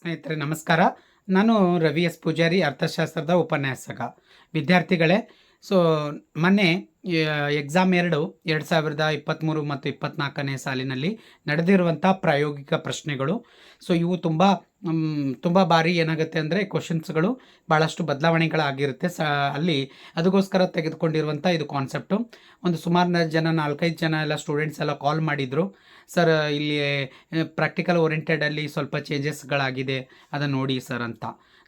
ಸ್ನೇಹಿತರೆ ನಮಸ್ಕಾರ. ನಾನು ರವಿ ಎಸ್ ಪೂಜಾರಿ ಅರ್ಥಶಾಸ್ತ್ರದ ಉಪನ್ಯಾಸಕ. ವಿದ್ಯಾರ್ಥಿಗಳೇ ಸೊ ಮೊನ್ನೆ ಎಕ್ಸಾಮ್ ಎರಡು ಎರಡು ಸಾವಿರದ ಇಪ್ಪತ್ತ್ಮೂರು ಮತ್ತು ಇಪ್ಪತ್ತ್ನಾಲ್ಕನೇ ಸಾಲಿನಲ್ಲಿ ನಡೆದಿರುವಂಥ ಪ್ರಾಯೋಗಿಕ ಪ್ರಶ್ನೆಗಳು. ಸೊ ಇವು ತುಂಬ ತುಂಬ ಬಾರಿ ಏನಾಗುತ್ತೆ ಅಂದರೆ ಕ್ವಶನ್ಸ್ಗಳು ಭಾಳಷ್ಟು ಬದಲಾವಣೆಗಳಾಗಿರುತ್ತೆ. ಸ, ಅಲ್ಲಿ ಅದಕ್ಕೋಸ್ಕರ ತೆಗೆದುಕೊಂಡಿರುವಂಥ ಇದು ಕಾನ್ಸೆಪ್ಟು ಒಂದು ಸುಮಾರು ಜನ, ನಾಲ್ಕೈದು ಜನ ಎಲ್ಲ ಸ್ಟೂಡೆಂಟ್ಸ್ ಎಲ್ಲ ಕಾಲ್ ಮಾಡಿದರು. ಸರ್ ಇಲ್ಲಿ ಪ್ರಾಕ್ಟಿಕಲ್ ಓರಿಯೆಂಟೆಡಲ್ಲಿ ಸ್ವಲ್ಪ ಚೇಂಜಸ್ಗಳಾಗಿದೆ ಅದನ್ನು ನೋಡಿ ಸರ್ ಅಂತ.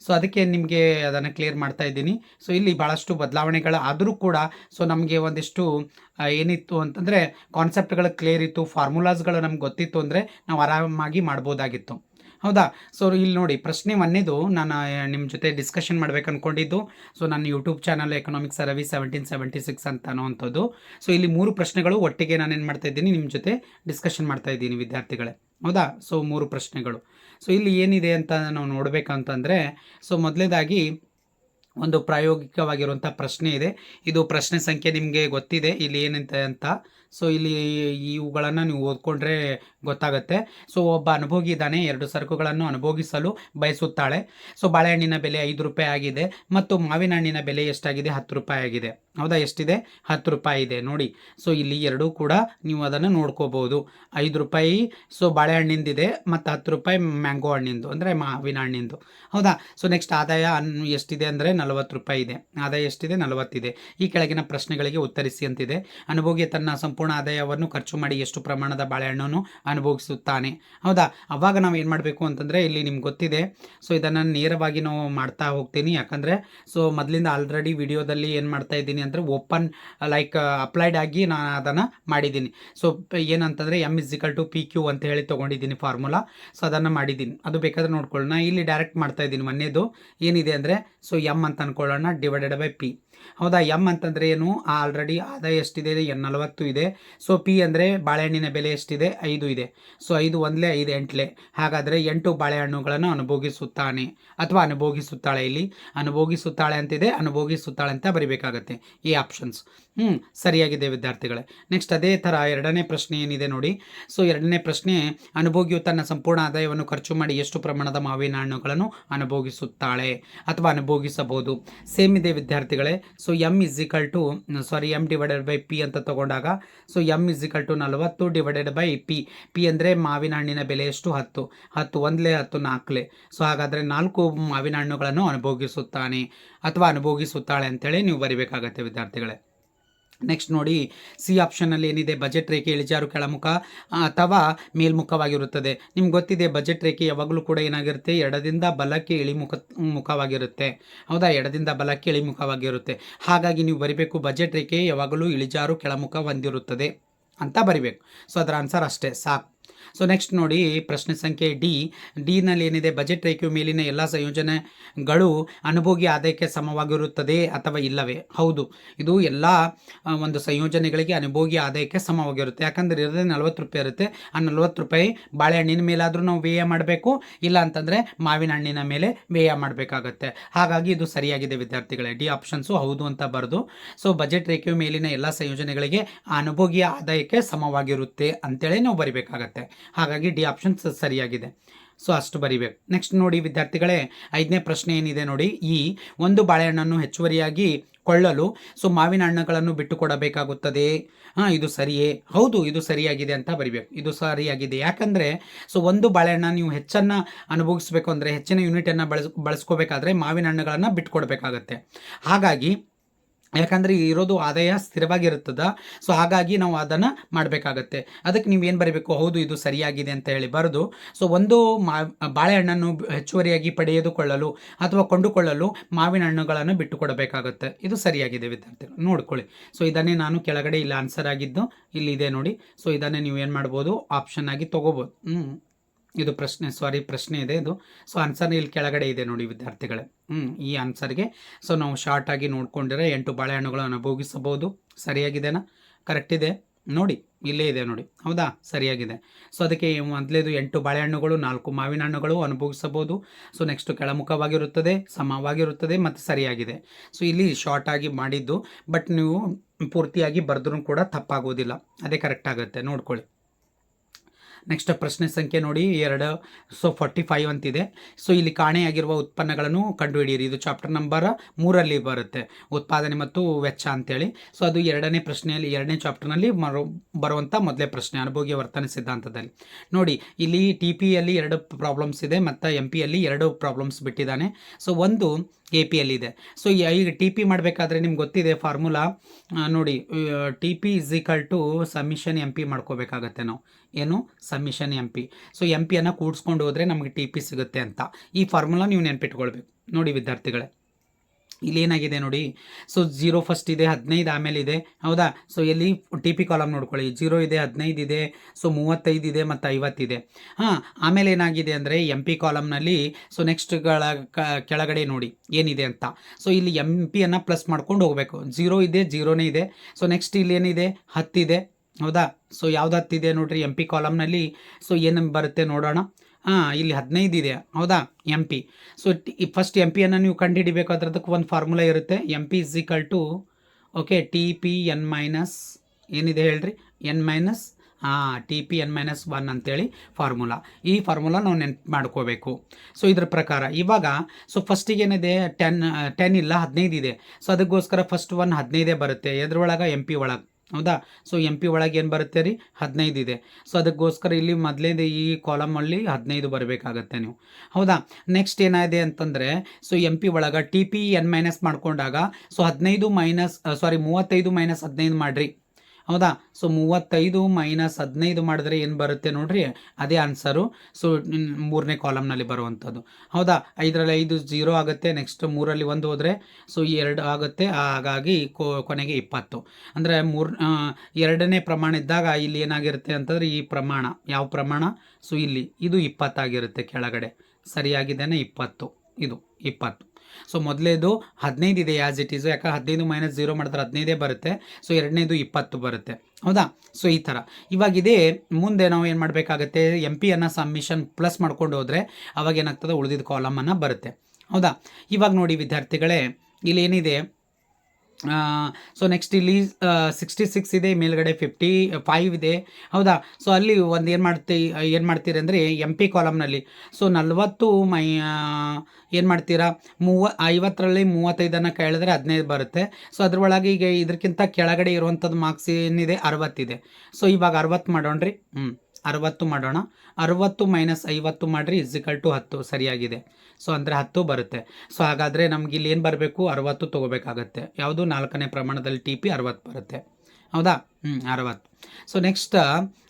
ಸೊ ಅದಕ್ಕೆ ನಿಮಗೆ ಅದನ್ನು ಕ್ಲಿಯರ್ ಮಾಡ್ತಾ ಇದ್ದೀನಿ. ಸೊ ಇಲ್ಲಿ ಭಾಳಷ್ಟು ಬದಲಾವಣೆಗಳು ಆದರೂ ಕೂಡ ಸೊ ನಮಗೆ ಒಂದಿಷ್ಟು ಏನಿತ್ತು ಅಂತಂದರೆ ಕಾನ್ಸೆಪ್ಟ್ಗಳು ಕ್ಲಿಯರ್ ಇತ್ತು ಫಾರ್ಮುಲಾಸ್ಗಳು ನಮ್ಗೆ ಗೊತ್ತಿತ್ತು ಅಂದರೆ ನಾವು ಆರಾಮಾಗಿ ಮಾಡ್ಬೋದಾಗಿತ್ತು. ಹೌದಾ? ಸೊ ಇಲ್ಲಿ ನೋಡಿ, ಪ್ರಶ್ನೆ ಒಂದೇದು, ನಾನು ನಿಮ್ಮ ಜೊತೆ ಡಿಸ್ಕಷನ್ ಮಾಡ್ಬೇಕು ಅಂದ್ಕೊಂಡಿದ್ದು ಸೊ ನನ್ನ YouTube channel economics Ravi seventeen seventy six ಅಂತ ಅನ್ನೋವಂಥದ್ದು. ಸೊ ಇಲ್ಲಿ ಮೂರು ಪ್ರಶ್ನೆಗಳು ಒಟ್ಟಿಗೆ ನಾನು ಏನು ಮಾಡ್ತಾ ಇದ್ದೀನಿ ನಿಮ್ಮ ಜೊತೆ ಡಿಸ್ಕಷನ್ ಮಾಡ್ತಾ ಇದ್ದೀನಿ, ವಿದ್ಯಾರ್ಥಿಗಳೇ. ಹೌದಾ? ಸೊ, ಮೂರು ಪ್ರಶ್ನೆಗಳು. ಸೊ, ಇಲ್ಲಿ ಏನಿದೆ ಅಂತ ನಾವು ನೋಡಬೇಕಂತಂದರೆ, ಸೊ, ಮೊದಲೇದಾಗಿ ಒಂದು ಪ್ರಾಯೋಗಿಕವಾಗಿರುವಂಥ ಪ್ರಶ್ನೆ ಇದೆ. ಇದು ಪ್ರಶ್ನೆ ಸಂಖ್ಯೆ ನಿಮಗೆ ಗೊತ್ತಿದೆ. ಇಲ್ಲಿ ಏನಂತ ಅಂತ ಸೊ ಇಲ್ಲಿ ಇವುಗಳನ್ನು ನೀವು ಓದ್ಕೊಂಡ್ರೆ ಗೊತ್ತಾಗುತ್ತೆ. ಸೊ ಒಬ್ಬ ಅನುಭೋಗಿ ಇದ್ದಾನೆ, ಎರಡು ಸರಕುಗಳನ್ನು ಅನುಭೋಗಿಸಲು ಬಯಸುತ್ತಾಳೆ. ಸೊ ಬಾಳೆಹಣ್ಣಿನ ಬೆಲೆ ಐದು ರೂಪಾಯಿ ಆಗಿದೆ ಮತ್ತು ಮಾವಿನ ಹಣ್ಣಿನ ಬೆಲೆ ಎಷ್ಟಾಗಿದೆ? ಹತ್ತು ರೂಪಾಯಿ ಆಗಿದೆ. ಹೌದಾ? ಎಷ್ಟಿದೆ? ಹತ್ತು ರೂಪಾಯಿ ಇದೆ. ನೋಡಿ. ಸೊ ಇಲ್ಲಿ ಎರಡೂ ಕೂಡ ನೀವು ಅದನ್ನು ನೋಡ್ಕೋಬಹುದು ಐದು ರೂಪಾಯಿ ಸೊ ಬಾಳೆಹಣ್ಣಿಂದಿದೆ ಮತ್ತು ಹತ್ತು ರೂಪಾಯಿ ಮ್ಯಾಂಗೋ ಹಣ್ಣಿಂದು, ಅಂದರೆ ಮಾವಿನ ಹಣ್ಣಿಂದು. ಹೌದಾ? ಸೊ ನೆಕ್ಸ್ಟ್ ಆದಾಯ ಎಷ್ಟಿದೆ ಅಂದರೆ ನಲವತ್ತು ರೂಪಾಯಿ ಇದೆ. ಆದಾಯ ಎಷ್ಟಿದೆ? ನಲವತ್ತಿದೆ ಈ ಕೆಳಗಿನ ಪ್ರಶ್ನೆಗಳಿಗೆ ಉತ್ತರಿಸಿ ಅಂತಿದೆ. ಅನುಭೋಗಿ ತನ್ನ ಆದಾಯವನ್ನು ಖರ್ಚು ಮಾಡಿ ಎಷ್ಟು ಪ್ರಮಾಣದ ಬಾಳೆಹಣ್ಣನ್ನು ಅನುಭವಿಸುತ್ತಾನೆ ಹೌದಾ? ಅವಾಗ ನಾವು ಏನು ಮಾಡಬೇಕು ಅಂತಂದರೆ ಇಲ್ಲಿ ನಿಮ್ಗೆ ಗೊತ್ತಿದೆ. ಸೊ ಇದನ್ನು ನೇರವಾಗಿ ನಾವು ಮಾಡ್ತಾ ಹೋಗ್ತೀನಿ. ಯಾಕಂದರೆ ಸೊ ಮೊದಲಿಂದ ಆಲ್ರೆಡಿ ವಿಡಿಯೋದಲ್ಲಿ ಏನು ಮಾಡ್ತಾ ಇದ್ದೀನಿ ಅಂದರೆ ಓಪನ್ ಲೈಕ್ ಅಪ್ಲೈಡ್ ಆಗಿ ನಾನು ಅದನ್ನು ಮಾಡಿದ್ದೀನಿ. ಸೊ ಏನಂತಂದರೆ M is equal to P Q ಅಂತ ಹೇಳಿ ತೊಗೊಂಡಿದ್ದೀನಿ ಫಾರ್ಮುಲಾ ಸೊ ಅದನ್ನು ಮಾಡಿದ್ದೀನಿ. ಅದು ಬೇಕಾದರೆ ನೋಡ್ಕೊಳ್ಳೋಣ. ಇಲ್ಲಿ ಡೈರೆಕ್ಟ್ ಮಾಡ್ತಾ ಇದ್ದೀನಿ ಮೊನ್ನೆದು. ಏನಿದೆ ಅಂದರೆ ಸೊ ಎಂ ಅಂತ ಅಂದ್ಕೊಳ್ಳೋಣ ಡಿವೈಡೆಡ್ ಬೈ ಪಿ ಹೌದಾ? ಎಂ ಅಂತಂದರೆ ಏನು? ಆಲ್ರೆಡಿ ಆದಾಯ ಎಷ್ಟಿದೆ? ಎನ್ ನಲವತ್ತು ಇದೆ. ಸೊ ಪಿ ಅಂದರೆ ಬಾಳೆಹಣ್ಣಿನ ಬೆಲೆ ಎಷ್ಟಿದೆ? ಐದು ಇದೆ. ಸೊ ಐದು ಒಂದಲೇ ಐದು ಎಂಟ್ಲೆ. ಹಾಗಾದರೆ ಎಂಟು ಬಾಳೆಹಣ್ಣುಗಳನ್ನು ಅನುಭೋಗಿಸುತ್ತಾನೆ. ಅಥವಾ ಅನುಭೋಗಿಸುತ್ತಾಳೆ ಇಲ್ಲಿ. ಅನುಭೋಗಿಸುತ್ತಾಳೆ ಅಂತಿದೆ, ಅನುಭೋಗಿಸುತ್ತಾಳೆ ಅಂತ ಬರಿಬೇಕಾಗತ್ತೆ ಈ ಆಪ್ಷನ್ಸ್ ಹ್ಞೂ ಸರಿಯಾಗಿದೆ ವಿದ್ಯಾರ್ಥಿಗಳೇ. ನೆಕ್ಸ್ಟ್ ಅದೇ ಥರ ಎರಡನೇ ಪ್ರಶ್ನೆ ಏನಿದೆ ನೋಡಿ. ಸೊ ಎರಡನೇ ಪ್ರಶ್ನೆ, ಅನುಭೋಗಿಯು ತನ್ನ ಸಂಪೂರ್ಣ ಆದಾಯವನ್ನು ಖರ್ಚು ಮಾಡಿ ಎಷ್ಟು ಪ್ರಮಾಣದ ಮಾವಿನ ಹಣ್ಣುಗಳನ್ನು ಅನುಭೋಗಿಸುತ್ತಾಳೆ ಅಥವಾ ಅನುಭೋಗಿಸಬಹುದು? ಸೇಮ್ ಇದೆ ವಿದ್ಯಾರ್ಥಿಗಳೇ. So M is equal to sorry M divided by P ಅಂತ ತಗೊಂಡಾಗ so M is equal to ನಲವತ್ತು ಡಿವೈಡೆಡ್ ಬೈ ಪಿ ಪಿ ಅಂದರೆ ಮಾವಿನ ಹಣ್ಣಿನ ಬೆಲೆ ಎಷ್ಟು? ಹತ್ತು. ಹತ್ತು ಒಂದಲೇ, ಹತ್ತು ನಾಲ್ಕಲೆ ಸೊ ಹಾಗಾದರೆ ನಾಲ್ಕು ಮಾವಿನ ಹಣ್ಣುಗಳನ್ನು ಅನುಭೋಗಿಸುತ್ತಾನೆ ಅಥವಾ ಅನುಭೋಗಿಸುತ್ತಾಳೆ ಅಂತೇಳಿ ನೀವು ಬರಿಬೇಕಾಗತ್ತೆ ವಿದ್ಯಾರ್ಥಿಗಳೇ. ನೆಕ್ಸ್ಟ್ ನೋಡಿ ಸಿ ಆಪ್ಷನಲ್ಲಿ ಏನಿದೆ? ಬಜೆಟ್ ರೇಖೆ ಇಳಿಜಾರು ಕೆಳಮುಖ ಅಥವಾ ಮೇಲ್ಮುಖವಾಗಿರುತ್ತದೆ. ನಿಮ್ಗೆ ಗೊತ್ತಿದೆ ಬಜೆಟ್ ರೇಖೆ ಯಾವಾಗಲೂ ಕೂಡ ಏನಾಗಿರುತ್ತೆ? ಎಡದಿಂದ ಬಲಕ್ಕೆ ಇಳಿಮುಖ, ಮುಖವಾಗಿರುತ್ತೆ. ಹೌದಾ? ಎಡದಿಂದ ಬಲಕ್ಕೆ ಇಳಿಮುಖವಾಗಿರುತ್ತೆ. ಹಾಗಾಗಿ ನೀವು ಬರಿಬೇಕು ಬಜೆಟ್ ರೇಖೆ ಯಾವಾಗಲೂ ಇಳಿಜಾರು ಕೆಳಮುಖ ಹೊಂದಿರುತ್ತದೆ ಅಂತ ಬರಿಬೇಕು. ಸೊ ಅದರ ಆನ್ಸರ್ ಅಷ್ಟೇ, ಸಾಕು. ಸೊ ನೆಕ್ಸ್ಟ್ ನೋಡಿ ಪ್ರಶ್ನೆ ಸಂಖ್ಯೆ ಡಿ ಡಿನಲ್ಲಿ ಏನಿದೆ? ಬಜೆಟ್ ರೇಖೆಯ ಮೇಲಿನ ಎಲ್ಲ ಸಂಯೋಜನೆಗಳು ಅನುಭೋಗಿ ಆದಾಯಕ್ಕೆ ಸಮವಾಗಿರುತ್ತದೆ ಅಥವಾ ಇಲ್ಲವೇ? ಹೌದು. ಇದು ಎಲ್ಲ ಒಂದು ಸಂಯೋಜನೆಗಳಿಗೆ ಅನುಭೋಗಿ ಆದಾಯಕ್ಕೆ ಸಮವಾಗಿರುತ್ತೆ. ಯಾಕಂದರೆ ಇರೋದೇ ನಲ್ವತ್ತು ರೂಪಾಯಿ ಇರುತ್ತೆ. ಆ ನಲ್ವತ್ತು ರೂಪಾಯಿ ಬಾಳೆಹಣ್ಣಿನ ಮೇಲಾದರೂ ನಾವು ವ್ಯಯ ಮಾಡಬೇಕು. ಇಲ್ಲ ಅಂತಂದರೆ ಮಾವಿನ ಹಣ್ಣಿನ ಮೇಲೆ ವ್ಯಯ ಮಾಡಬೇಕಾಗತ್ತೆ. ಹಾಗಾಗಿ ಇದು ಸರಿಯಾಗಿದೆ ವಿದ್ಯಾರ್ಥಿಗಳೇ. ಡಿ ಆಪ್ಷನ್ಸು ಹೌದು ಅಂತ ಬರೆದು. ಸೊ ಬಜೆಟ್ ರೇಖೆಯ ಮೇಲಿನ ಎಲ್ಲ ಸಂಯೋಜನೆಗಳಿಗೆ ಅನುಭೋಗಿಯ ಆದಾಯಕ್ಕೆ ಸಮವಾಗಿರುತ್ತೆ ಅಂತೇಳಿ ನಾವು ಬರಿಬೇಕಾಗತ್ತೆ. ಹಾಗಾಗಿ ಡಿ ಆಪ್ಷನ್ಸ್ ಸರಿಯಾಗಿದೆ. ಸೊ ಅಷ್ಟು ಬರಿಬೇಕು. ನೆಕ್ಸ್ಟ್ ನೋಡಿ ವಿದ್ಯಾರ್ಥಿಗಳೇ, ಐದನೇ ಪ್ರಶ್ನೆ ಏನಿದೆ ನೋಡಿ. ಈ ಒಂದು ಬಾಳೆಹಣ್ಣನ್ನು ಹೆಚ್ಚುವರಿಯಾಗಿ ಕೊಳ್ಳಲು, ಸೊ ಮಾವಿನ ಹಣ್ಣುಗಳನ್ನು ಬಿಟ್ಟುಕೊಡಬೇಕಾಗುತ್ತದೆ. ಹಾಂ, ಇದು ಸರಿಯೇ? ಹೌದು, ಇದು ಸರಿಯಾಗಿದೆ ಅಂತ ಬರಿಬೇಕು. ಇದು ಸರಿಯಾಗಿದೆ. ಯಾಕಂದರೆ, ಸೊ ಒಂದು ಬಾಳೆಹಣ್ಣ ನೀವು ಹೆಚ್ಚನ್ನು ಅನುಭವಿಸಬೇಕು ಅಂದರೆ, ಹೆಚ್ಚಿನ ಯೂನಿಟನ್ನು ಬಳಸ್, ಬಳಸ್ಕೋಬೇಕಾದ್ರೆ ಮಾವಿನ ಹಣ್ಣುಗಳನ್ನು ಬಿಟ್ಟುಕೊಡಬೇಕಾಗತ್ತೆ. ಹಾಗಾಗಿ ಯಾಕಂದರೆ ಇರೋದು ಆದಾಯ ಸ್ಥಿರವಾಗಿರುತ್ತದೆ. ಸೊ ಹಾಗಾಗಿ ನಾವು ಅದನ್ನು ಮಾಡಬೇಕಾಗತ್ತೆ. ಅದಕ್ಕೆ ನೀವು ಏನು ಬರಬೇಕು? ಹೌದು, ಇದು ಸರಿಯಾಗಿದೆ ಅಂತ ಹೇಳಿ ಬರೆದು ಸೊ ಒಂದು ಮಾ ಬಾಳೆಹಣ್ಣನ್ನು ಹೆಚ್ಚುವರಿಯಾಗಿ ಪಡೆದುಕೊಳ್ಳಲು ಅಥವಾ ಕೊಂಡುಕೊಳ್ಳಲು ಮಾವಿನ ಹಣ್ಣುಗಳನ್ನು ಬಿಟ್ಟು ಕೊಡಬೇಕಾಗುತ್ತೆ ಇದು ಸರಿಯಾಗಿದೆ ವಿದ್ಯಾರ್ಥಿಗಳು. ನೋಡ್ಕೊಳ್ಳಿ. ಸೊ ಇದನ್ನೇ ನಾನು ಕೆಳಗಡೆ ಇಲ್ಲಿ ಆನ್ಸರ್ ಆಗಿದ್ದು, ಇಲ್ಲಿ ಇದೆ ನೋಡಿ. ಸೊ ಇದನ್ನೇ ನೀವು ಏನು ಮಾಡ್ಬೋದು? ಆಪ್ಷನ್ ಆಗಿ ತೊಗೋಬೋದು. ಹ್ಞೂ ಇದು ಪ್ರಶ್ನೆ ಸಾರಿ ಪ್ರಶ್ನೆ ಇದೆ ಇದು. ಸೊ ಆನ್ಸರ್ ಇಲ್ಲಿ ಕೆಳಗಡೆ ಇದೆ ನೋಡಿ ವಿದ್ಯಾರ್ಥಿಗಳೇ. ಹ್ಞೂ ಈ ಆನ್ಸರ್ಗೆ ಸೊ ನಾವು ಶಾರ್ಟ್ ಆಗಿ ನೋಡ್ಕೊಂಡಿರೋ ಎಂಟು ಬಾಳೆಹಣ್ಣುಗಳನ್ನು ಅನುಭೋಗಿಸಬಹುದು. ಸರಿಯಾಗಿದೆನಾ? ಕರೆಕ್ಟ್ ಇದೆ. ನೋಡಿ, ಇಲ್ಲೇ ಇದೆ ನೋಡಿ. ಹೌದಾ? ಸರಿಯಾಗಿದೆ. ಸೊ ಅದಕ್ಕೆ ಮೊದಲೇದು ಎಂಟು ಬಾಳೆಹಣ್ಣುಗಳು, ನಾಲ್ಕು ಮಾವಿನ ಹಣ್ಣುಗಳು ಅನುಭವಿಸಬಹುದು ಸೊ ನೆಕ್ಸ್ಟ್ ಕೆಳಮುಖವಾಗಿರುತ್ತದೆ, ಸಮವಾಗಿರುತ್ತದೆ, ಮತ್ತು ಸರಿಯಾಗಿದೆ. ಸೊ ಇಲ್ಲಿ ಶಾರ್ಟ್ ಆಗಿ ಮಾಡಿದ್ದು ಬಟ್ ನೀವು ಪೂರ್ತಿಯಾಗಿ ಬರೆದ್ರೂ ಕೂಡ ತಪ್ಪಾಗೋದಿಲ್ಲ. ಅದೇ ಕರೆಕ್ಟ್ ಆಗುತ್ತೆ. ನೋಡ್ಕೊಳ್ಳಿ. ನೆಕ್ಸ್ಟ್ ಪ್ರಶ್ನೆ ಸಂಖ್ಯೆ ನೋಡಿ, ಎರಡು. ಸೊ ಫಾರ್ಟಿ ಫೈವ್ ಅಂತಿದೆ. ಸೊ ಇಲ್ಲಿ ಕಾಣೆಯಾಗಿರುವ ಉತ್ಪನ್ನಗಳನ್ನು ಕಂಡುಹಿಡಿಯಿರಿ. ಇದು ಚಾಪ್ಟರ್ ನಂಬರ್ ಮೂರಲ್ಲಿ ಬರುತ್ತೆ. ಉತ್ಪಾದನೆ ಮತ್ತು ವೆಚ್ಚ ಅಂತೇಳಿ. ಸೊ ಅದು ಎರಡನೇ ಪ್ರಶ್ನೆಯಲ್ಲಿ, ಎರಡನೇ ಚಾಪ್ಟರ್ನಲ್ಲಿ ಮರು ಬರುವಂಥ ಮೊದಲೇ ಪ್ರಶ್ನೆ, ಅನುಭೋಗ್ಯ ವರ್ತನೆ ಸಿದ್ಧಾಂತದಲ್ಲಿ. ನೋಡಿ, ಇಲ್ಲಿ ಟಿ ಪಿಯಲ್ಲಿ ಎರಡು ಪ್ರಾಬ್ಲಮ್ಸ್ ಇದೆ, ಮತ್ತು ಎಂ ಪಿಯಲ್ಲಿ ಎರಡು ಪ್ರಾಬ್ಲಮ್ಸ್ ಬಿಟ್ಟಿದ್ದಾನೆ. ಸೊ ಒಂದು ಎ ಪಿ ಇದೆ. ಸೊ ಈಗ ಟಿ ಪಿ ಮಾಡಬೇಕಾದ್ರೆ ನಿಮ್ಗೆ ಗೊತ್ತಿದೆ ಫಾರ್ಮುಲಾ ನೋಡಿ T P is equal to summation M P ಮಾಡ್ಕೋಬೇಕಾಗತ್ತೆ ನಾವು. ಏನು? Summation M P so M ಪಿಯನ್ನು ಕೂಡಿಸ್ಕೊಂಡು ಹೋದರೆ ನಮಗೆ ಟಿ ಪಿ ಸಿಗುತ್ತೆ ಅಂತ. ಈ ಫಾರ್ಮುಲಾ ನೀವು ನೆನಪಿಟ್ಕೊಳ್ಬೇಕು. ನೋಡಿ, ವಿದ್ಯಾರ್ಥಿಗಳೇ. ಇಲ್ಲಿ ಏನಾಗಿದೆ ನೋಡಿ. ಸೊ ಜೀರೋ ಫಸ್ಟ್ ಇದೆ, ಹದಿನೈದು ಆಮೇಲೆ ಇದೆ. ಹೌದಾ? ಸೊ ಇಲ್ಲಿ ಟಿ ಪಿ ಕಾಲಮ್ ನೋಡ್ಕೊಳ್ಳಿ. ಜೀರೋ ಇದೆ, ಹದಿನೈದು ಇದೆ. ಸೊ ಮೂವತ್ತೈದು ಇದೆ ಮತ್ತು ಐವತ್ತಿದೆ ಹಾಂ, ಆಮೇಲೆ ಏನಾಗಿದೆ ಅಂದರೆ ಎಂ ಪಿ ಕಾಲಮ್ನಲ್ಲಿ ಸೊ ನೆಕ್ಸ್ಟ್ಗಳ ಕೆಳಗಡೆ ನೋಡಿ. ಏನಿದೆ ಅಂತ. ಸೊ ಇಲ್ಲಿ ಎಂ ಪಿಯನ್ನು ಪ್ಲಸ್ ಮಾಡ್ಕೊಂಡು ಹೋಗಬೇಕು. ಜೀರೋ ಇದೆ ಜೀರೋನೇ ಇದೆ. ಸೊ ನೆಕ್ಸ್ಟ್ ಇಲ್ಲಿ ಏನಿದೆ? ಹತ್ತಿದೆ ಹೌದಾ? ಸೊ ಯಾವ್ದು ಹತ್ತಿದೆ ನೋಡ್ರಿ? ಎಂ ಪಿ ಕಾಲಮ್ನಲ್ಲಿ ಸೊ ಏನು ಬರುತ್ತೆ ನೋಡೋಣ. ಹಾಂ, ಇಲ್ಲಿ ಹದಿನೈದು ಇದೆ. ಹೌದಾ? M P so first M ಪಿಯನ್ನು ನೀವು ಕಂಡುಹಿಡಿಬೇಕು. ಅದ್ರದಕ್ಕೆ ಒಂದು ಫಾರ್ಮುಲಾ ಇರುತ್ತೆ. M P is equal to okay T P N minus ಏನಿದೆ ಹೇಳ್ರಿ? ಎನ್ ಮೈನಸ್ ಹಾಂ T P N minus one ಅಂತೇಳಿ ಫಾರ್ಮುಲಾ ಈ ಫಾರ್ಮುಲಾ ನಾವು ನೆನ್ಪು ಮಾಡ್ಕೋಬೇಕು. ಸೊ ಇದ್ರ ಪ್ರಕಾರ, ಇವಾಗ ಸೊ ಫಸ್ಟಿಗೆ ಏನಿದೆ? ಟೆನ್ ಟೆನ್ ಇಲ್ಲ, ಹದಿನೈದು ಇದೆ. ಸೊ ಅದಕ್ಕೋಸ್ಕರ ಫಸ್ಟ್ ಒನ್ ಹದಿನೈದೇ ಬರುತ್ತೆ. ಎದ್ರೊಳಗೆ ಎಂ ಪಿ ಒಳಗೆ. ಹೌದಾ? ಸೊ ಎಂ ಪಿ ಒಳಗೆ ಏನು ಬರುತ್ತೆ ರೀ? ಹದಿನೈದು ಇದೆ. ಸೊ ಅದಕ್ಕೋಸ್ಕರ ಇಲ್ಲಿ ಮೊದಲೇದು ಈ ಕಾಲಮಲ್ಲಿ ಹದಿನೈದು ಬರಬೇಕಾಗತ್ತೆ ನೀವು. ಹೌದಾ? ನೆಕ್ಸ್ಟ್ ಏನಾಗಿದೆ ಅಂತಂದರೆ ಸೊ ಎಂ ಪಿ ಒಳಗೆ ಟಿ ಪಿ ಎನ್ ಮೈನಸ್ ಮಾಡ್ಕೊಂಡಾಗ ಸೊ ಹದಿನೈದು ಮೈನಸ್ ಸಾರಿ ಮೂವತ್ತೈದು ಮೈನಸ್ ಹದಿನೈದು ಮಾಡಿರಿ. ಹೌದಾ? ಸೊ ಮೂವತ್ತೈದು ಮೈನಸ್ ಹದಿನೈದು ಮಾಡಿದ್ರೆ ಏನು ಬರುತ್ತೆ ನೋಡ್ರಿ? ಅದೇ ಆನ್ಸರು ಸೊ ಮೂರನೇ ಕಾಲಮ್ನಲ್ಲಿ ಬರುವಂಥದ್ದು. ಹೌದಾ? ಐದರಲ್ಲಿ ಐದು ಜೀರೋ ಆಗುತ್ತೆ ನೆಕ್ಸ್ಟ್ ಮೂರಲ್ಲಿ ಒಂದು ಹೋದರೆ ಸೊ ಎರಡು ಆಗುತ್ತೆ. ಹಾಗಾಗಿ ಕೊನೆಗೆ ಇಪ್ಪತ್ತು. ಅಂದರೆ ಮೂರು ಎರಡನೇ ಪ್ರಮಾಣ ಇದ್ದಾಗ ಇಲ್ಲಿ ಏನಾಗಿರುತ್ತೆ ಅಂತಂದರೆ ಈ ಪ್ರಮಾಣ. ಯಾವ ಪ್ರಮಾಣ? ಸೊ ಇಲ್ಲಿ. ಇದು ಇಪ್ಪತ್ತಾಗಿರುತ್ತೆ ಕೆಳಗಡೆ. ಸರಿಯಾಗಿದ್ದೇನೆ? ಇಪ್ಪತ್ತು. ಇದು ಇಪ್ಪತ್ತು. ಸೊ ಮೊದಲೇದು ಹದಿನೈದು ಇದೆ ಆ್ಯಸ್ ಇಟ್ ಈಸ್ ಯಾಕೆ ಹದಿನೈದು ಮೈನಸ್ ಜೀರೋ ಮಾಡಿದ್ರೆ ಹದಿನೈದೇ ಬರುತ್ತೆ. ಸೊ ಎರಡನೇದು ಇಪ್ಪತ್ತು ಬರುತ್ತೆ. ಹೌದಾ? ಸೊ ಈ ಥರ. ಇವಾಗ ಇದೇ ಮುಂದೆ ನಾವು ಏನು ಮಾಡಬೇಕಾಗತ್ತೆ? ಎಂ ಪಿಯನ್ನು ಸಬ್ಮಿಷನ್ ಪ್ಲಸ್ ಮಾಡ್ಕೊಂಡು ಹೋದರೆ ಅವಾಗ ಏನಾಗ್ತದೆ? ಉಳಿದಿದ್ದ ಕಾಲಮನ್ನು ಬರುತ್ತೆ. ಹೌದಾ? ಇವಾಗ ನೋಡಿ ವಿದ್ಯಾರ್ಥಿಗಳೇ, ಇಲ್ಲಿ ಏನಿದೆ? ಸೊ ನೆಕ್ಸ್ಟ್ ಇಲ್ಲಿ ಸಿಕ್ಸ್ಟಿ ಸಿಕ್ಸ್ ಇದೆ, ಮೇಲ್ಗಡೆ ಫಿಫ್ಟಿ ಫೈವ್ ಇದೆ. ಹೌದಾ? ಸೊ ಅಲ್ಲಿ ಒಂದು ಏನು ಮಾಡ್ತಿ, ಏನು ಮಾಡ್ತೀರಿ ಅಂದರೆ ಎಂ ಪಿ ಕಾಲಮ್ನಲ್ಲಿ ಸೊ ನಲ್ವತ್ತು ಮೈ ಏನು ಮಾಡ್ತೀರಾ? ಮೂವ, ಐವತ್ತರಲ್ಲಿ ಮೂವತ್ತೈದನ್ನು ಕೇಳಿದ್ರೆ ಹದಿನೈದು ಬರುತ್ತೆ. ಸೊ ಅದ್ರೊಳಗೆ ಈಗ ಇದಕ್ಕಿಂತ ಕೆಳಗಡೆ ಇರುವಂಥದ್ದು ಮಾರ್ಕ್ಸ್ ಏನಿದೆ ಅರವತ್ತಿದೆ ಸೊ ಇವಾಗ ಅರವತ್ತು ಮಾಡೋಣ್ರಿ. ಹ್ಞೂ ಅರವತ್ತು ಮಾಡೋಣ. ಅರವತ್ತು ಮೈನಸ್ ಐವತ್ತು ಮಾಡಿರಿ ಇಸಿಕಲ್ ಟು ಹತ್ತು. ಸರಿಯಾಗಿದೆ. ಸೊ ಅಂದರೆ ಹತ್ತು ಬರುತ್ತೆ. ಸೊ ಹಾಗಾದರೆ ನಮ್ಗೆ ಇಲ್ಲಿ ಏನು ಬರಬೇಕು? ಅರವತ್ತು ತೊಗೋಬೇಕಾಗತ್ತೆ. ಯಾವುದು? ನಾಲ್ಕನೇ ಪ್ರಮಾಣದಲ್ಲಿ ಟಿ ಪಿ ಅರವತ್ತು ಬರುತ್ತೆ. ಹೌದಾ? ಹ್ಞೂ ಅರವತ್ತು. ಸೊ ನೆಕ್ಸ್ಟ್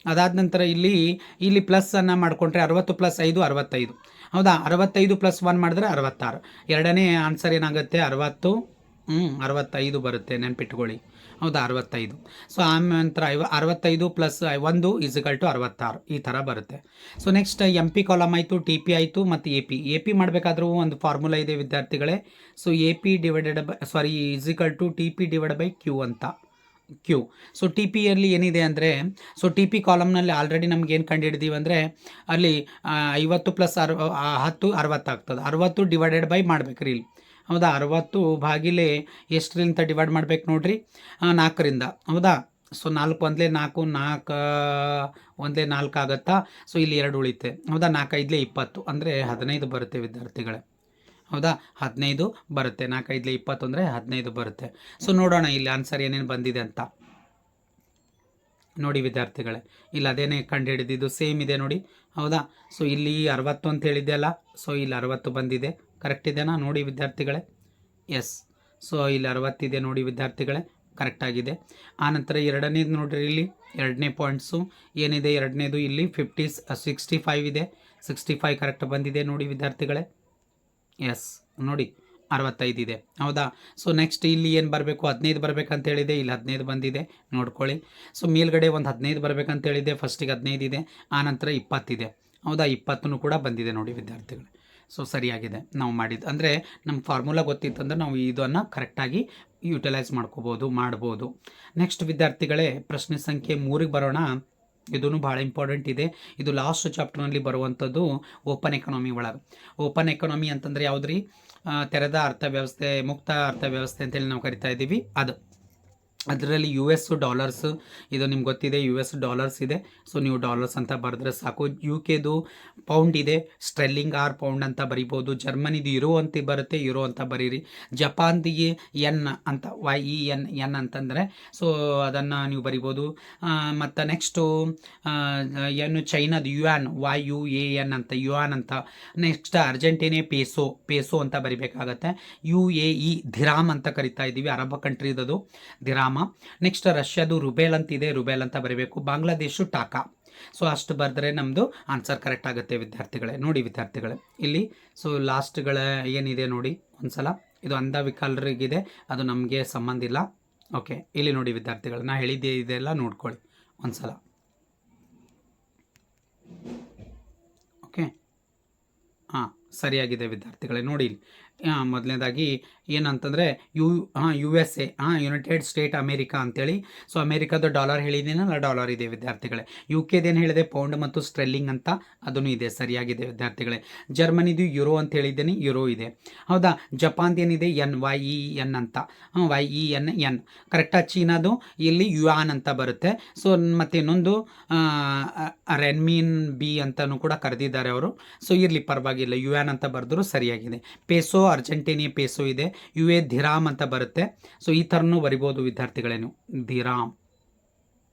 ಅದಾದ ನಂತರ ಇಲ್ಲಿ ಇಲ್ಲಿ ಪ್ಲಸ್ಸನ್ನು ಮಾಡಿಕೊಂಡ್ರೆ ಅರವತ್ತು ಪ್ಲಸ್ ಐದು, ಅರವತ್ತೈದು. ಹೌದಾ? ಅರವತ್ತೈದು ಪ್ಲಸ್ ಒನ್ ಮಾಡಿದ್ರೆ ಅರವತ್ತಾರು. ಎರಡನೇ ಆನ್ಸರ್ ಏನಾಗುತ್ತೆ? ಅರವತ್ತು. ಹ್ಞೂ ಅರವತ್ತೈದು ಬರುತ್ತೆ. ನೆನ್ಪಿಟ್ಕೊಳ್ಳಿ. ಹೌದಾ, ಅರವತ್ತೈದು. ಸೊ ಆನಂತರ ಐವ, ಅರವತ್ತೈದು ಪ್ಲಸ್ ಒಂದು ಇಸಿಕಲ್ ಟು ಅರವತ್ತಾರು. ಈ ಥರ ಬರುತ್ತೆ. So next M P column ಆಯಿತು ಟಿ ಪಿ ಆಯಿತು, ಮತ್ತು ಎ ಪಿ ಎ ಪಿ ಮಾಡಬೇಕಾದ್ರೂ ಒಂದು ಫಾರ್ಮುಲಾ ಇದೆ, ವಿದ್ಯಾರ್ಥಿಗಳೇ. So A P divided by sorry is equal to T P divide by Q ಅಂತ. ಕ್ಯೂ ಸೊ ಟಿ ಪಿಯಲ್ಲಿ ಏನಿದೆ ಅಂದರೆ ಸೊ ಟಿ ಪಿ ಕಾಲಮ್ನಲ್ಲಿ ಆಲ್ರೆಡಿ ನಮ್ಗೆ ಏನು ಕಂಡು ಹಿಡಿದೀವಿ ಅಂದರೆ, ಅಲ್ಲಿ ಐವತ್ತು ಪ್ಲಸ್ ಅರ್ ಹತ್ತು ಅರವತ್ತಾಗ್ತದೆ ಅರವತ್ತು ಡಿವೈಡೆಡ್ ಬೈ ಮಾಡ್ಬೇಕು ರೀ ಇಲ್ಲಿ ಹೌದಾ? ಅರವತ್ತು ಭಾಗಿಲೆ ಎಷ್ಟರಿಂದ ಡಿವೈಡ್ ಮಾಡ್ಬೇಕು ನೋಡ್ರಿ? ನಾಲ್ಕರಿಂದ. ಹೌದಾ? ಸೊ, ನಾಲ್ಕು ಒಂದಲೇ ನಾಲ್ಕು ನಾಲ್ಕು, ಒಂದಲೇ ನಾಲ್ಕು ಆಗುತ್ತಾ? ಸೊ, ಇಲ್ಲಿ ಎರಡು ಉಳಿತೆ ಹೌದಾ? ನಾಲ್ಕೈದಲೇ ಇಪ್ಪತ್ತು. ಅಂದರೆ ಹದಿನೈದು ಬರುತ್ತೆ ವಿದ್ಯಾರ್ಥಿಗಳೇ. ಹೌದಾ? ಹದಿನೈದು ಬರುತ್ತೆ. ನಾಲ್ಕೈದಲೇ ಇಪ್ಪತ್ತು ಅಂದರೆ ಹದಿನೈದು ಬರುತ್ತೆ. ಸೊ, ನೋಡೋಣ ಇಲ್ಲಿ ಆನ್ಸರ್ ಏನೇನು ಬಂದಿದೆ ಅಂತ. ನೋಡಿ ವಿದ್ಯಾರ್ಥಿಗಳೇ, ಇಲ್ಲಿ ಅದೇನೇ ಕಂಡು ಹಿಡಿದಿದ್ದು ಸೇಮ್ ಇದೆ ನೋಡಿ. ಹೌದಾ? ಸೊ, ಇಲ್ಲಿ ಅರವತ್ತು ಅಂತ ಹೇಳಿದ್ದೆ ಅಲ್ಲ? ಸೊ, ಇಲ್ಲಿ ಅರವತ್ತು ಬಂದಿದೆ. ಕರೆಕ್ಟ್ ಇದೆನಾ? ನೋಡಿ ವಿದ್ಯಾರ್ಥಿಗಳೇ. ಎಸ್ ಸೊ ಇಲ್ಲಿ ಅರವತ್ತಿದೆ ನೋಡಿ ವಿದ್ಯಾರ್ಥಿಗಳೇ. ಕರೆಕ್ಟಾಗಿದೆ ಆನಂತರ ಎರಡನೇದು ನೋಡಿರಿ ಇಲ್ಲಿ. ಎರಡನೇ ಪಾಯಿಂಟ್ಸು ಏನಿದೆ? ಎರಡನೇದು ಇಲ್ಲಿ ಫಿಫ್ಟಿ ಸಿಕ್ಸ್ಟಿ ಫೈವ್ ಇದೆ. ಸಿಕ್ಸ್ಟಿ ಫೈವ್ ಕರೆಕ್ಟ್ ಬಂದಿದೆ ನೋಡಿ ವಿದ್ಯಾರ್ಥಿಗಳೇ. ಎಸ್ ನೋಡಿ ಅರವತ್ತೈದು ಇದೆ. ಹೌದಾ? ಸೊ ನೆಕ್ಸ್ಟ್ ಇಲ್ಲಿ ಏನು ಬರಬೇಕು? ಹದಿನೈದು ಬರಬೇಕಂತ ಹೇಳಿದೆ ಇಲ್ಲಿ ಹದಿನೈದು ಬಂದಿದೆ. ನೋಡ್ಕೊಳ್ಳಿ. ಸೊ ಮೇಲ್ಗಡೆ ಒಂದು ಹದಿನೈದು ಬರಬೇಕಂತ ಹೇಳಿದೆ ಫಸ್ಟಿಗೆ ಹದಿನೈದು ಇದೆ. ಆನಂತರ ಇಪ್ಪತ್ತಿದೆ ಹೌದಾ? ಇಪ್ಪತ್ತೂ ಕೂಡ ಬಂದಿದೆ ನೋಡಿ ವಿದ್ಯಾರ್ಥಿಗಳು. ಸೊ ಸರಿಯಾಗಿದೆ ನಾವು ಮಾಡಿದ್ದು ಅಂದರೆ ನಮ್ಮ ಫಾರ್ಮುಲಾ ಗೊತ್ತಿತ್ತಂದ್ರೆ ನಾವು ಇದನ್ನು ಕರೆಕ್ಟಾಗಿ ಯುಟಿಲೈಸ್ ಮಾಡ್ಕೋಬೋದು, ಮಾಡ್ಬೋದು. ನೆಕ್ಸ್ಟ್ ವಿದ್ಯಾರ್ಥಿಗಳೇ, ಪ್ರಶ್ನೆ ಸಂಖ್ಯೆ ಮೂರಿಗೆ ಬರೋಣ. ಇದೂ ಭಾಳ ಇಂಪಾರ್ಟೆಂಟ್ ಇದೆ. ಇದು ಲಾಸ್ಟ್ ಚಾಪ್ಟರ್ನಲ್ಲಿ ಬರುವಂಥದ್ದು ಓಪನ್ ಎಕನಾಮಿ ಒಳಗೆ. ಓಪನ್ ಎಕನಾಮಿ ಅಂತಂದರೆ ಯಾವುದ್ರಿ? ತೆರೆದ ಅರ್ಥವ್ಯವಸ್ಥೆ, ಮುಕ್ತ ಅರ್ಥವ್ಯವಸ್ಥೆ ಅಂತೇಳಿ ನಾವು ಕರಿತಾ ಇದ್ದೀವಿ. ಅದು. ಅದರಲ್ಲಿ ಯು ಎಸ್ ಡಾಲರ್ಸ್ ಇದು ನಿಮ್ಗೆ ಗೊತ್ತಿದೆ ಯು ಎಸ್ ಡಾಲರ್ಸ್ ಇದೆ. ಸೊ ನೀವು ಡಾಲರ್ಸ್ ಅಂತ ಬರೆದ್ರೆ ಸಾಕು. ಯು ಕೆದು ಪೌಂಡ್ ಇದೆ ಸ್ಟ್ರೆಲ್ಲಿಂಗ್ ಆರ್ ಪೌಂಡ್ ಅಂತ ಬರಿಬೋದು. ಜರ್ಮನಿದು ಇರೋ ಅಂತ ಬರುತ್ತೆ ಯುರೋ ಅಂತ ಬರೀರಿ. ಜಪಾನ್ದಿಗೆ ಎನ್ ಅಂತ ವೈ ಇ ಎನ್ ಎನ್ ಅಂತಂದರೆ ಸೊ ಅದನ್ನು ನೀವು ಬರಿಬೋದು. ಮತ್ತು ನೆಕ್ಸ್ಟು ಏನು ಚೈನದ್ yuan Y U A N ಅಂತ ಯು ಆನ್ ಅಂತ. ನೆಕ್ಸ್ಟ್ ಅರ್ಜೆಂಟೀನೆ ಪೇಸೋ ಪೇಸೋ ಅಂತ ಬರಿಬೇಕಾಗತ್ತೆ. ಯು ಎ ಇ ಧಿರಾಮ್ ಅಂತ ಕರಿತಾ ಇದ್ದೀವಿ ಅರಬ್ ಕಂಟ್ರಿದದು ಧಿರಾಮ ನೆಕ್ಸ್ಟ್ ರಷ್ಯಾದು ರುಬೇಲ್ ಅಂತಿದೆ ರುಬೇಲ್ ಅಂತ ಬರೀಬೇಕು. ಬಾಂಗ್ಲಾದೇಶು ಟಾಕಾ. ಸೊ ಅಷ್ಟು ಬರೆದ್ರೆ ನಮ್ಮದು ಆನ್ಸರ್ ಕರೆಕ್ಟ್ ಆಗುತ್ತೆ ವಿದ್ಯಾರ್ಥಿಗಳೇ. ನೋಡಿ ವಿದ್ಯಾರ್ಥಿಗಳೇ, ಇಲ್ಲಿ ಸೊ ಲಾಸ್ಟ್ಗಳ ಏನಿದೆ ನೋಡಿ, ಒಂದ್ಸಲ. ಇದು ಅಂಧವಿಕಲರಿಗಿದೆ. ಅದು ನಮಗೆ ಸಂಬಂಧ ಇಲ್ಲ. ಓಕೆ ಇಲ್ಲಿ ನೋಡಿ ವಿದ್ಯಾರ್ಥಿಗಳು, ನಾ ಹೇಳಿದ್ದೆ ಇದೆಲ್ಲ ನೋಡ್ಕೊಳ್ಳಿ. ಒಂದ್ಸಲ. ಓಕೆ ಹಾಂ, ಸರಿಯಾಗಿದೆ ವಿದ್ಯಾರ್ಥಿಗಳೇ, ನೋಡಿ ಇಲ್ಲಿ. ಮೊದಲನೇದಾಗಿ ಏನಂತಂದರೆ ಯು, ಹಾಂ ಯು ಎಸ್ ಎ ಹಾಂ ಯುನೈಟೆಡ್ ಸ್ಟೇಟ್ ಅಮೇರಿಕಾ ಅಂತೇಳಿ. ಸೊ ಅಮೇರಿಕಾದ ಡಾಲರ್ ಹೇಳಿದ್ದೀನಲ್ಲ ಡಾಲರ್ ಇದೆ ವಿದ್ಯಾರ್ಥಿಗಳೇ. ಯು ಕೆದೇನು ಹೇಳಿದೆ ಪೌಂಡ್ ಮತ್ತು ಸ್ಟ್ರೆಲ್ಲಿಂಗ್ ಅಂತ ಅದನ್ನು ಇದೆ, ಸರಿಯಾಗಿದೆ ವಿದ್ಯಾರ್ಥಿಗಳೇ. ಜರ್ಮನಿದು ಯುರೋ ಅಂತ ಹೇಳಿದ್ದೀನಿ ಯುರೋ ಇದೆ. ಹೌದಾ? ಜಪಾನ್ ಏನಿದೆ? ಎನ್ ವೈ ಇ ಎನ್ ಅಂತ. ಹಾಂ ವೈ ಇ ಎನ್ ಎನ್ ಕರೆಕ್ಟಾಗಿ ಚೀನಾದು ಇಲ್ಲಿ ಯುಆನ್ ಅಂತ ಬರುತ್ತೆ. ಸೊ ಮತ್ತು ಇನ್ನೊಂದು ರೆನ್ಮಿನ್ ಬಿ ಅಂತಲೂ ಕೂಡ ಕರೆದಿದ್ದಾರೆ ಅವರು. ಸೊ ಇರಲಿ ಪರವಾಗಿಲ್ಲ ಯು ಎನ್ ಅಂತ ಬರೆದ್ರು ಸರಿಯಾಗಿದೆ. ಪೇಸೋ ಅರ್ಜೆಂಟೀನಿಯ ಪೇಸೋ ಇದೆ. ಯು ಎ ಧಿರಾಮ್ ಅಂತ ಬರುತ್ತೆ. ಸೊ ಈ ಥರನೂ ಬರಿಬೋದು ವಿದ್ಯಾರ್ಥಿಗಳೇನು? ಧಿರಾಮ್.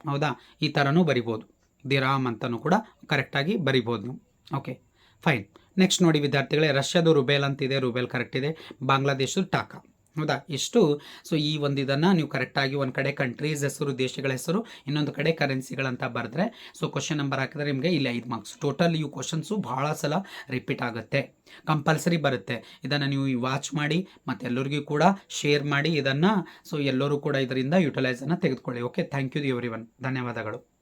ಹೌದಾ? ಈ ಥರನೂ ಬರಿಬೋದು. ದಿರಾಮ್ ಅಂತಲೂ ಕೂಡ ಕರೆಕ್ಟಾಗಿ ಬರಿಬೋದು. ನೀವು ಓಕೆ ಫೈನ್ ನೆಕ್ಸ್ಟ್ ನೋಡಿ ವಿದ್ಯಾರ್ಥಿಗಳೇ, ರಷ್ಯಾದು ರುಬೇಲ್ ಅಂತಿದೆ. ರುಬೇಲ್ ಕರೆಕ್ಟ್ ಇದೆ. ಬಾಂಗ್ಲಾದೇಶದ ಟಾಕಾ. ಹೌದಾ? ಇಷ್ಟು. ಸೊ ಈ ಒಂದು ಇದನ್ನು ನೀವು ಕರೆಕ್ಟಾಗಿ ಒಂದು ಕಡೆ ಕಂಟ್ರೀಸ್ ಹೆಸರು, ದೇಶಗಳ ಹೆಸರು, ಇನ್ನೊಂದು ಕಡೆ ಕರೆನ್ಸಿಗಳಂತ ಬರೆದ್ರೆ ಸೊ ಕ್ವಶನ್ ನಂಬರ್ ಹಾಕಿದ್ರೆ ನಿಮಗೆ ಇಲ್ಲಿ ಐದು ಮಾರ್ಕ್ಸ್ ಟೋಟಲ್ ಇವು ಕ್ವಶನ್ಸು ಭಾಳ ಸಲ ರಿಪೀಟ್ ಆಗುತ್ತೆ. ಕಂಪಲ್ಸರಿ ಬರುತ್ತೆ. ಇದನ್ನು ನೀವು ವಾಚ್ ಮಾಡಿ ಮತ್ತು ಎಲ್ಲರಿಗೂ ಕೂಡ ಶೇರ್ ಮಾಡಿ, ಇದನ್ನು ಸೊ ಎಲ್ಲರೂ ಕೂಡ ಇದರಿಂದ ಯುಟಿಲೈಸನ್ನು ತೆಗೆದುಕೊಳ್ಳಿ. Okay thank you everyone ಧನ್ಯವಾದಗಳು.